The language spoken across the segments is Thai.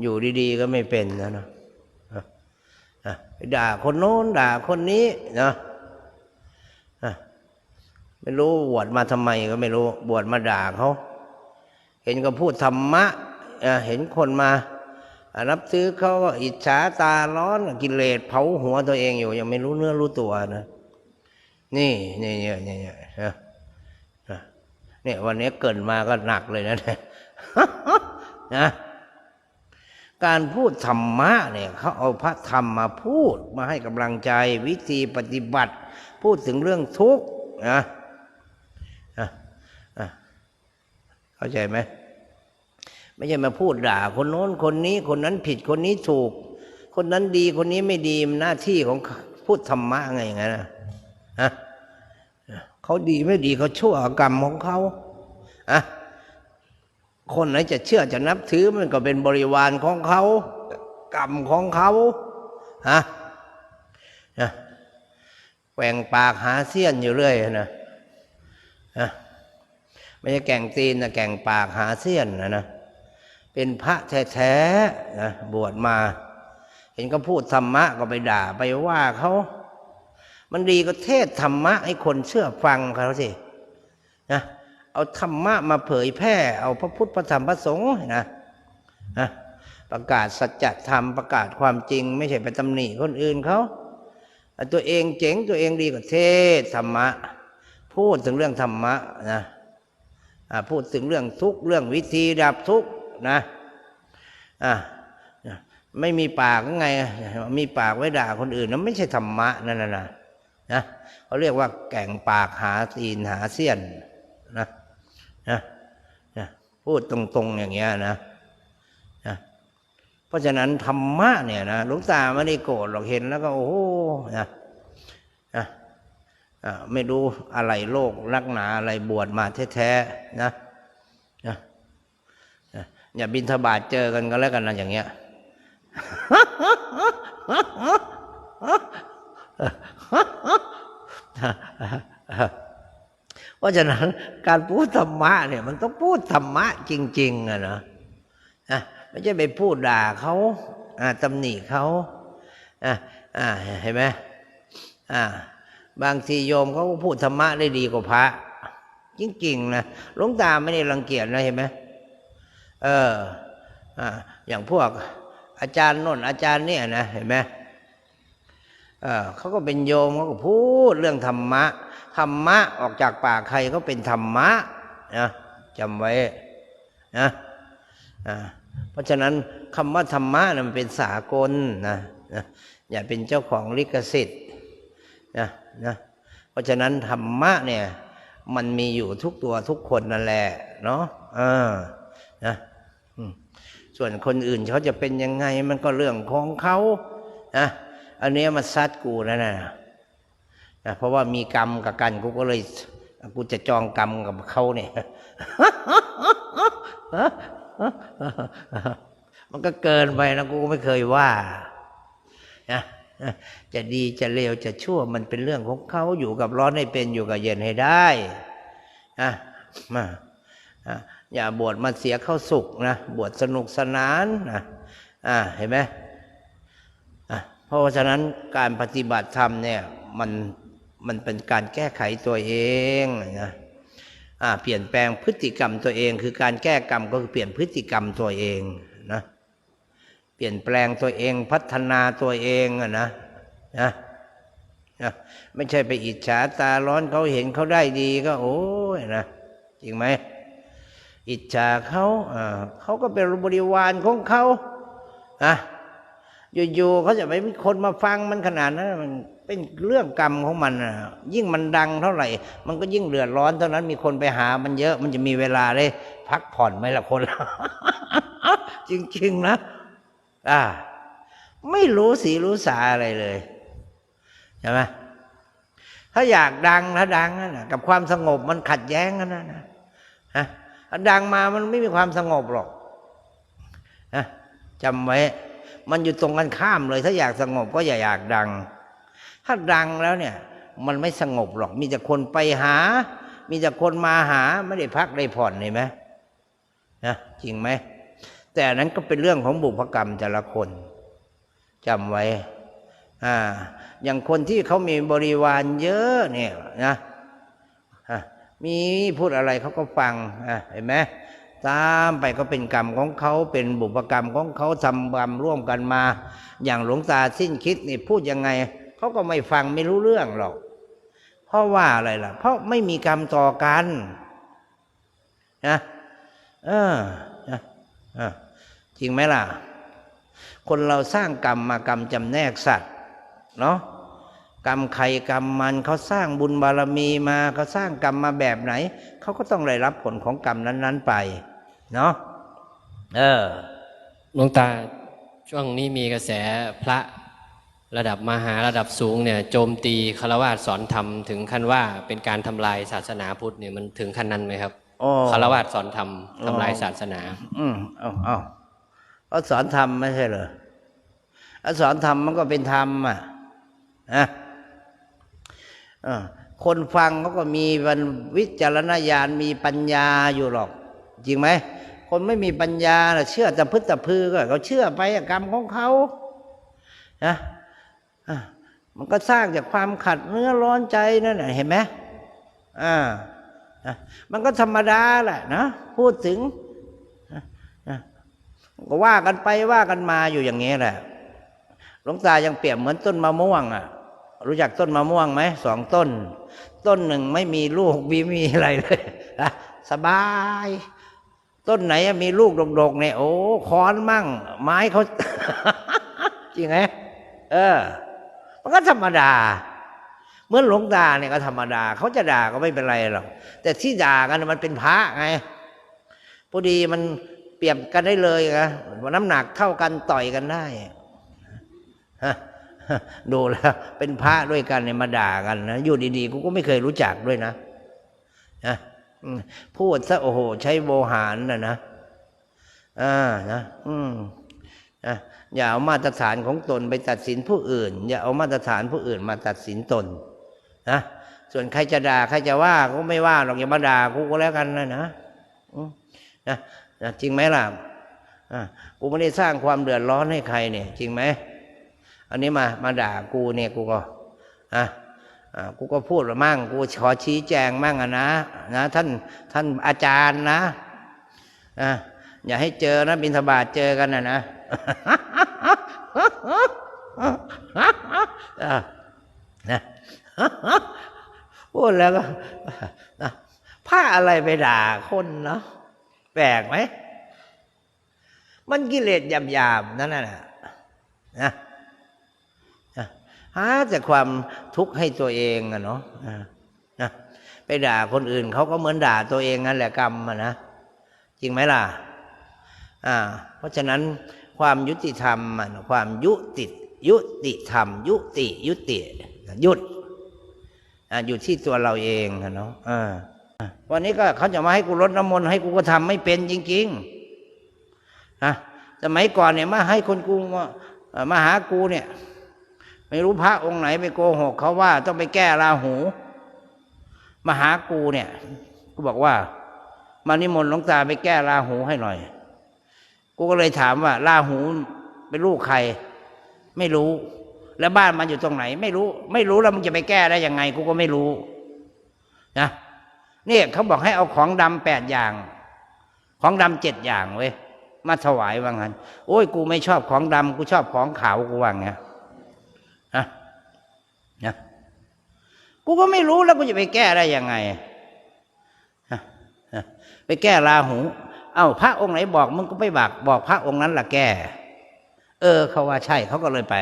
อยู่ดีๆก็ไม่เป็นนะเนาะด่าคนโน้นด่าคนนี้เนาะไม่รู้บวชมาทำไมก็ไม่รู้บวชมาด่าเขา เห็นก็พูดธรรมะเห็นคนมาอะนับซื้อเขาก็อิจฉาตาร้อนกิเลสเผาหัวตัวเองอยู่ ยังไม่รู้เนื้อรู้ตัวนะนี่นี่นี่นี่เนี่ยนะนะเนี่ยวันนี้เกิดมาก็หนักเลยนะเนี่ยนะ การพูดธรรมะเนี่ยเขาเอาพระธรรมมาพูดมาให้กำลังใจวิธีปฏิบัติ พูดถึงเรื่องทุกข์นะเข้าใจไหมไม่ใช่มาพูดด่า คนโน้นคนนี้คนนั้นผิดคนนี้ถูก คนนั้นดีคนนี้ไม่ดีหน้าที่ของพูดธรรมะไงอย่างนั้นนะฮะเขาดีไม่ดีเขาชั่วกรรมของเขาอะ คนไหนจะเชื่อจะนับถือมันก็เป็นบริวารของเขา กรรมของเขาฮะนะแกว่งปากหาเสี้ยนอยู่เรื่อยนะนะไม่ใช่แก่งตีนนะแก่งปากหาเสี้ยนนะนะเป็นพระแท้ๆนะบวชมา เห็นก็พูดธรรมะก็ไปด่าไปว่าเขามันดีก็เทศธรรมะให้คนเชื่อฟังเขาสินะ เอาธรรมะมาเผยแพร่ เอาพระพุทธพระธรรมพระสงฆ์นะนะประกาศสัจธรรมประกาศความจริง ไม่ใช่ไปตำหนิคนอื่นเขาตัวเองเจ๋งตัวเองดีก็เทศธรรมะ พูดถึงเรื่องธรรมะนะพูดถึงเรื่องทุกข์เรื่องวิธีดับทุกข์นะไม่มีปากไง มีปากไว้ด่าคนอื่นนั้นไม่ใช่ธรรมะนั่นนะนะนะเขาเรียกว่าแก่งปากหาตีนหาเสี้ยนนะ นะนะพูดตรงๆอย่างเงี้ยนะนะเพราะฉะนั้นธรรมะเนี่ยนะหลวงตาไม่ได้โกรธหรอกเห็นแล้วก็โอ้โหนะนะอะไม่รู้อะไรโลกลักหนาอะไรบวชมาแท้ๆนะนะนะอย่าบินทบาทเจอกันก็แล้วกันนะอย่างเงี้ย เพราะฉะนั้นการพูดธรรมะเนี่ยมันต้องพูดธรรมะจริง ๆอะนะอะไม่ใช่ไปพูดด่าเขาอ่าตำหนิเขาอะอ่าเห็นไหมอ่าบางทีโยมเขาก็พูดธรรมะได้ดีกว่าพระ จริงๆนะหลวงตาไม่ได้รังเกียจนะเห็นไหมเอออ่าอย่างพวกอาจารย์น่นอาจารย์เนี่ยนะเห็นไหมเออเขาก็เป็นโยมเขาก็พูดเรื่องธรรมะ ธรรมะออกจากปากใครก็เป็นธรรมะนะจำไว้นะเพราะฉะนั้นคำว่าธรรมะนะมันเป็นสากลนะนะอย่าเป็นเจ้าของลิขสิทธิ์นะนะเพราะฉะนั้นธรรมะเนี่ยมันมีอยู่ทุกตัวทุกคนนั่นแหละเนาะอ่านะส่วนคนอื่นเขาจะเป็นยังไงมันก็เรื่องของเขานะอันนี้มันซัดกูนะนะ นะเพราะว่ามีกรรมกับกันกูก็เลยกูจะจองกรรมกับเขาเนี่ยมันก็เกินไปนะกูไม่เคยว่านะจะดีจะเลวจะชั่วมันเป็นเรื่องของเขาอยู่กับร้อนให้เป็นอยู่กับเย็นให้ได้นะมาอย่าบวชมาเสียเข้าสุขนะบวชสนุกสนานนะอ่าเห็นไหมเพราะฉะนั้นการปฏิบัติธรรมเนี่ยมัน มันเป็นการแก้ไขตัวเองนะเปลี่ยนแปลงพฤติกรรมตัวเอง คือการแก้กรรมก็คือเปลี่ยนพฤติกรรมตัวเองนะเปลี่ยนแปลงตัวเองพัฒนาตัวเองนะนะนะไม่ใช่ไปอิจฉาตาร้อนเขาเห็นเขาได้ดีก็ โอ้ยนะจริงไหมอิจฉาเขาเขาก็เป็นบริวารของเขาอะอยู่ๆเขาจะไปมีคนมาฟังมันขนาดนั้นมัน เป็นเรื่องกรรมของมันอะยิ่งมันดังเท่าไหร่ มันก็ยิ่งเดือดร้อนเท่านั้นมีคนไปหามันเยอะ มันจะมีเวลาได้พักผ่อนไหมล่ะคน จริง ๆ นะ อ่า ไม่รู้สีรู้สาอะไรเลยใช่ไหมถ้าอยากดังถ้าดังนะกับความสงบมันขัดแย้งกันนะนะฮะดังมามันไม่มีความสงบหรอกนะจำไว้ มันอยู่ตรงกันข้ามเลย ถ้าอยากสงบก็อย่าอยากดัง ถ้าดังแล้วเนี่ย มันไม่สงบหรอก มีแต่คนไปหา มีแต่คนมาหาไม่ได้พักได้ผ่อนเห็นไหมนะจริงไหม แต่นั้นก็เป็นเรื่องของบุพกรรมแต่ละคนจำไว้อ่าอย่างคนที่เขามีบริวารเยอะเนี่ยนะมีพูดอะไรเขาก็ฟังเห็นไหมตามไปก็เป็นกรรมของเขาเป็นบุพกรรมของเขาทำกรรมร่วมกันมา อย่างหลวงตาสิ้นคิดนี่พูดยังไง เขาก็ไม่ฟังไม่รู้เรื่องหรอก เพราะว่าอะไรล่ะ เพราะไม่มีกรรมต่อกันนะเออนะเออจริงไหมล่ะ คนเราสร้างกรรมมากรรมจำแนกสัตว์เนาะกรรมใครกรรมมันเขาสร้างบุญบารมีมาเขาสร้างกรรมมาแบบไหน เขาก็ต้องได้รับผลของกรรมนั้น ๆไป เนาะเออหลวงตาช่วงนี้มีกระแสพระ ระดับมหาระดับสูงเนี่ยโจมตีคารวะสอนธรรมถึงขั้นว่าเป็นการทำลายศาสนาพุทธเนี่ยมันถึงขั้นนั้นไหมครับโอ้คารวะสอนธรรมทำลายศาสนา อืมเอาเอาเขาสอนธรรมไม่ใช่เหรอเขาสอนธรรมมันก็เป็นธรรมอะนะเออคนฟังเขาก็มีวันวิจารณญาณมีปัญญาอยู่หรอก จริงไหมคนไม่มีปัญญาน่ะเชื่อแต่พึ่ตะพือก็เขาเชื่อไปอะกรรมของเขานะอะ มันก็สร้างจากความขัดเนื้อร้อนใจนั่นแหละเห็นไหมอ่ามันก็ธรรมดาแหละนะพูดถึงก็ว่ากันไปว่ากันมาอยู่อย่างนี้แหละหลวงตายังเปรียบเหมือนต้นมะม่วง อะ รู้จักต้นมะม่วงไหมสองต้น ต้นหนึ่งไม่มีลูกมีมีอะไรเลยสบาย ต้นไหนมีลูกดกๆเนี่ยโอ้ค้อนมั่ง ไม้เขาจริงไหมเออ มันก็ธรรมดา เหมื่อนหลวงตาเนี่ยก็ธรรมดา เขาจะด่าก็ไม่เป็นไรหรอกแต่ที่ด่ากันมันเป็นพระไงพอดีมันเปรียบกันได้เลยนะน้ำหนักเท่ากันต่อยกันได้ฮะดูแล้ว เป็นพระด้วยกันเนี่ยมาด่ากันนะอยู่ดีๆกูก็ไม่เคยรู้จักด้วยนะนะพูดซะโอ้โห ใช้โวหารนะนะอ่านะ อืม นะอย่าเอามาตรฐานของตนไปตัดสินผู้อื่น อย่าเอามาตรฐานผู้อื่นมาตัดสินตนนะส่วนใครจะด่าใครจะว่าก็ไม่ว่าหรอกอย่ามาด่ากูก็แล้วกันนะนะนะจริงไหมล่ะอ่ากูไม่ได้สร้างความเดือดร้อนให้ใครเนี่ย จริงไหมอันนี้มามาด่ากูเนี่ยกูก็อะอ่ากูก็พูดมั่งกูขอชี้แจงมั่งอะนะนะท่านท่านอาจารย์นะอะอย่าให้เจอนะบินทบาทเจอกันนะนะ นะพูดแล้วก็นะผ้าอะไรไปด่าคนเนาะแปลกไหม มันกิเลสหยาบๆนั่นน่ะนะนะหาแต่ความทุกข์ให้ตัวเองอะเนาะอะนะไปด่าคนอื่นเขาก็เหมือนด่าตัวเองนั่นแหละกรรมอะนะจริงไหมล่ะ อ่า เพราะฉะนั้น ความยุติธรรมอะความยุติยุติธรรม ยุติยุติหยุดอยู่ที่ตัวเราเองอะเนาะวันนี้ก็เขาจะมาให้กูรดน้ำมนต์ให้กูก็ทำไม่เป็นจริงๆนะสมัยก่อนเนี่ยมาให้คนกูมามาหากูเนี่ย ไม่รู้พระองค์ไหนไปโกหกเขาว่าต้องไปแก้ราหู มาหากูเนี่ย กูบอกว่า มานิมนต์หลวงตาไปแก้ราหูให้หน่อย กูก็เลยถามว่าราหูเป็นลูกใคร ไม่รู้ แล้วบ้านมันอยู่ตรงไหน ไม่รู้ ไม่รู้แล้วมึงจะไปแก้ได้ยังไง กูก็ไม่รู้นะเนี่ยเขาบอกให้เอาของดำแปดอย่าง ของดำเจ็ดอย่างเว้ยมาถวายว่างั้น โอ้ยกูไม่ชอบของดำกูชอบของขาวกูว่าไงนะนะกูก็ไม่รู้แล้วกูจะไปแก้ได้ยังไงไปแก้ราหู เอ้าพระองค์ไหนบอกมึงก็ไปบอกบอกพระองค์นั้นล่ะแกเออ เขาว่าใช่เขาก็เลยไป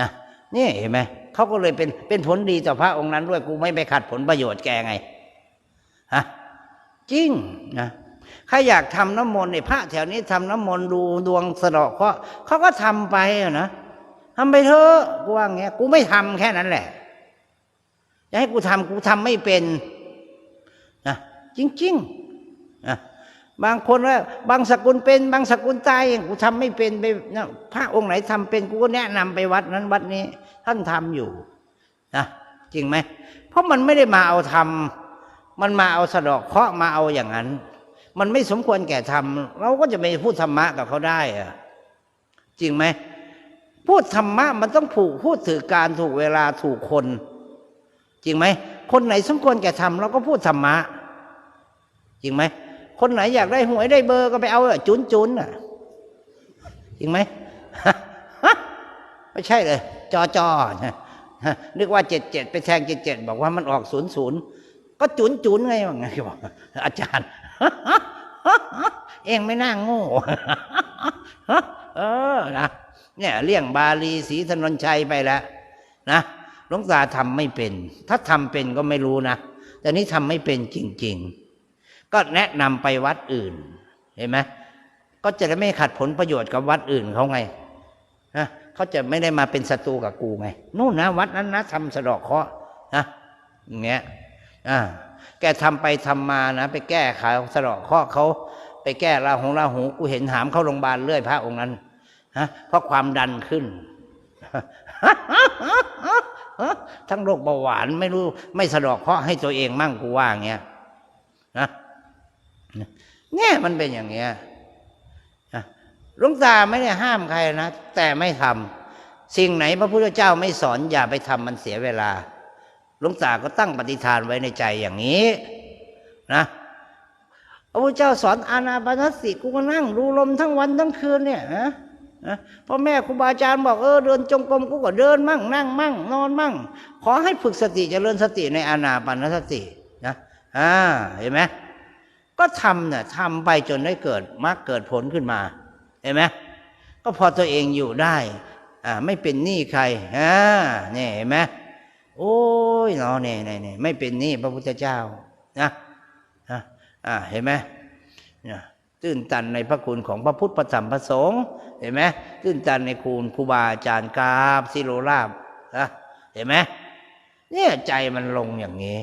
นะนี่เห็นไหมเขาก็เลยเป็นเป็นผลดีต่อพระองค์นั้นด้วยกูไม่ไปขัดผลประโยชน์แกไงฮะจริงนะใครอยากทำน้ำมนต์เนี่ยพระแถวนี้ทำน้ำมนต์ดูดวงสะเดาะเคราะเขาก็ทำไปนะทำไปเถอะกูว่าอย่างเงี้ยกูไม่ทำแค่นั้นแหละจะให้กูทำกูทำไม่เป็นนะจริง ๆ บางคนว่าบางสกุลเป็น บางสกุลตายกูทำไม่เป็นไปนะพระองค์ไหนทำเป็นกูก็แนะนำไปวัดนั้นวัดนี้ ท่านทำอยู่นะจริงไหมเพราะมันไม่ได้มาเอาทำมันมาเอาสะดอกเคราะห์มาเอาอย่างนั้น มันไม่สมควรแก่ธรรมเราก็จะไม่พูดธรรมะกับเขาได้อะจริงไหมพูดธรรมะมันต้องผูกพูดถือการถูกเวลาถูกคน จริงไหมคนไหนสมควรแก่ธรรมเราก็พูดธรรมะ จริงไหม คนไหนอยากได้หวยได้เบอร์ก็ไปเอาจุนจุนอะจริงไหมไม่ใช่เลย จอจอนะนึกว่าเจ็ดเจ็ดไปแทงเจ็ดเจ็ดบอกว่ามันออกศูนย์ศูนย์ก็จุนจุนไงว่าไงบอกอาจารย์เองไม่น่าโง่เออนะเนี่ยเลี่ยงบาลีศรีถนนชัยไปแล้วนะหลวงตาทำไม่เป็น ถ้าทำเป็นก็ไม่รู้นะแต่นี่ทำไม่เป็นจริง ๆ ก็แนะนำไปวัดอื่น เห็นไหมก็จะได้ไม่ขัดผลประโยชน์กับวัดอื่นเขาไงนะเขาจะไม่ได้มาเป็นศัตรูกับกูไงนู่นนะวัดนั้นนะทำสะดอกเคาะนะอย่างเงี้ยอ่าแกทำไปทำมานะไปแก้ไขสะดอกเคาะเขาไปแก้ราหงราหูกูเห็นหามเข้าโรงพยาบาลเรื่อยพระองค์นั้นฮะเพราะความดันขึ้นทั้งโรคเบาหวานไม่รู้ไม่สะดอกเคาะให้ตัวเองมั่งกูว่าเงี้ยนะ เนี่ยมันเป็นอย่างเงี้ยหลวงตาไม่ได้ห้ามใครนะ แต่ไม่ทำสิ่งไหนพระพุทธเจ้าไม่สอนอย่าไปทำมันเสียเวลาหลวงตาก็ตั้งปฏิฐานไว้ในใจอย่างนี้ นะพระพุทธเจ้าสอนอานาปานสติกูก็นั่งดูลมทั้งวันทั้งคืนเนี่ยนะพ่อแม่ครูบาอาจารย์บอกเออเดินจงกรมกูก็เดินมั่ง นั่งมั่ง นอนมั่ง ขอให้ฝึกสติจเจริญสติในอานาปานสตินะอ่าเห็นไหม ก็ทำเนี่ยทำไปจนได้เกิดมรรคเกิดผลขึ้นมา เห็นไหมก็พอตัวเองอยู่ได้อ่าไม่เป็นหนี้ใครอ่าเนี่ยเห็นไหมโอ้ยเนาะเนี่ยเนี่ยไม่เป็นหนี้พระพุทธเจ้านะนะอ่าเห็นไหมเนี่ยตื้นตันในพระคุณของพระพุทธพระธรรมพระสงฆ์เห็นไหมตื้นตันในคุณครูบาอาจารย์กราบสิโรลาบนะเห็นไหมเนี่ยใจมันลงอย่างนี้